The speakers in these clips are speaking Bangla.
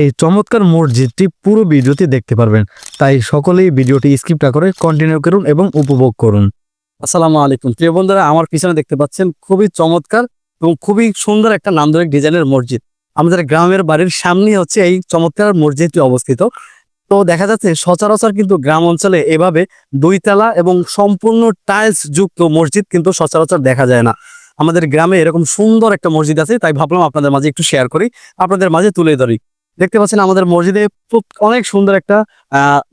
এই চমৎকার মসজিদটি পুরো ভিডিওতে দেখতে পারবেন। তাই সকলেই ভিডিওটি স্কিপ না করে কন্টিনিউ করুন এবং উপভোগ করুন। আসসালামু আলাইকুম। প্রিয় বন্ধুরা, আমার পিছনে দেখতে পাচ্ছেন খুবই চমৎকার এবং খুবই সুন্দর একটা নান্দনিক ডিজাইনের মসজিদ। আমাদের গ্রামের বাড়ির সামনে হচ্ছে এই চমৎকার মসজিদটি অবস্থিত। তো দেখা যাচ্ছে সচরাচর কিন্তু গ্রাম অঞ্চলে এভাবে দুইতলা এবং সম্পূর্ণ টাইলস যুক্ত মসজিদ কিন্তু সচরাচর দেখা যায় না। আমাদের গ্রামে এরকম সুন্দর একটা মসজিদ আছে, তাই ভাবলাম আপনাদের মাঝে একটু শেয়ার করি। আপনাদের মাঝে তুলে ধরি। দেখতে পাচ্ছেন আমাদের মসজিদে অনেক সুন্দর একটা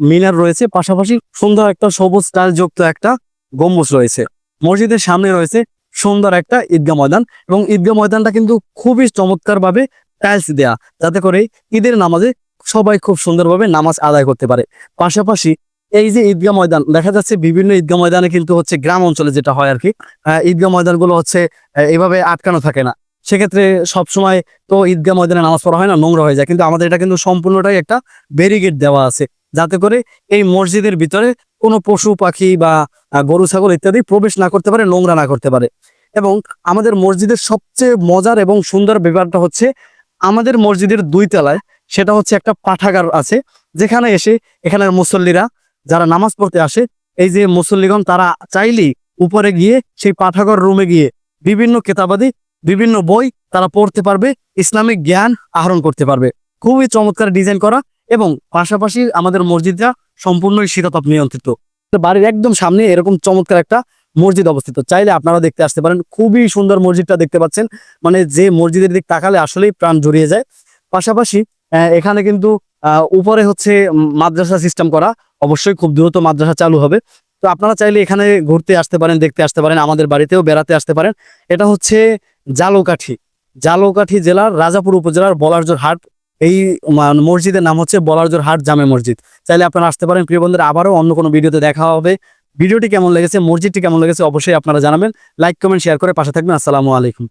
মিনার রয়েছে। পাশাপাশি সুন্দর একটা সবুজ যুক্ত একটা গম্বুজ রয়েছে। মসজিদের সামনে রয়েছে সুন্দর একটা ঈদগাহ ময়দান এবং ঈদগাহ ময়দানটা কিন্তু খুবই চমৎকার ভাবে টাইলস দেয়া। যাতে করে ঈদের নামাজে সবাই খুব সুন্দরভাবে নামাজ আদায় করতে পারে। পাশাপাশি এই যে ঈদগাহ ময়দান দেখা যাচ্ছে বিভিন্ন ঈদগাহ ময়দানে কিন্তু হচ্ছে গ্রাম অঞ্চলে যেটা হয় আর কি আহ, ঈদগাহ ময়দানগুলো হচ্ছে আহ, এইভাবে আটকানো থাকে না। সেক্ষেত্রে সবসময় তো ঈদগাহ ময়দানে নামাজ পড়া হয় না, নোংরা হয়ে যায়। কিন্তু আমাদের এটা কিন্তু সম্পূর্ণটাই একটা ব্যারিগেড দেওয়া আছে। যাতে করে এই মসজিদের ভিতরে কোনো পশু পাখি বা গরু, ছাগল ইত্যাদি প্রবেশ না করতে পারে, নোংরা না করতে পারে। এবং আমাদের মসজিদের সবচেয়ে মজার এবং সুন্দর ব্যাপারটা হচ্ছে, আমাদের মসজিদের দুই তলায় সেটা হচ্ছে একটা পাঠাগার আছে, যেখানে এসে এখানের মুসল্লিরা যারা নামাজ পড়তে আসে, এই যে মুসল্লিগণ তারা চাইলেই উপরে গিয়ে সেই পাঠাগার রুমে গিয়ে বিভিন্ন কেতাবাদি বিভিন্ন বই তারা পড়তে পারবে, ইসলামিক জ্ঞান আহরণ করতে পারবে। খুবই চমৎকার ডিজাইন করা এবং পাশাপাশি আমাদের মসজিদটা সম্পূর্ণই শীতাতপ নিয়ন্ত্রিত। বাড়ির একদম সামনে এরকম চমৎকার একটা মসজিদ অবস্থিত। চাইলে আপনারা দেখতে আসতে পারেন, খুবই সুন্দর মসজিদটা দেখতে পাচ্ছেন। মানে যে মসজিদের দিক তাকালে আসলেই প্রাণ জড়িয়ে যায়। পাশাপাশি এখানে কিন্তু উপরে হচ্ছে মাদ্রাসা সিস্টেম করা। অবশ্যই খুব দ্রুত মাদ্রাসা চালু হবে। তো আপনারা চাইলে এখানে ঘুরতে আসতে পারেন, দেখতে আসতে পারেন, আমাদের বাড়িতেও বেড়াতে আসতে পারেন। এটা হচ্ছে জালোকাঠি। জালোকাঠি জেলার রাজাপুর উপজেলার বলারজোর হাট। এই মসজিদের নাম হচ্ছে বলারজোর হাট জামে মসজিদ। চাইলে আপনারা আসতে পারেন। প্রিয় বন্ধুরা, আবারও অন্য কোনো ভিডিওতে দেখা হবে। ভিডিওটি কেমন লেগেছে, মসজিদটি কেমন লেগেছে, অবশ্যই আপনারা জানাবেন। লাইক, কমেন্ট, শেয়ার করে পাশে থাকবেন। আসসালামু আলাইকুম।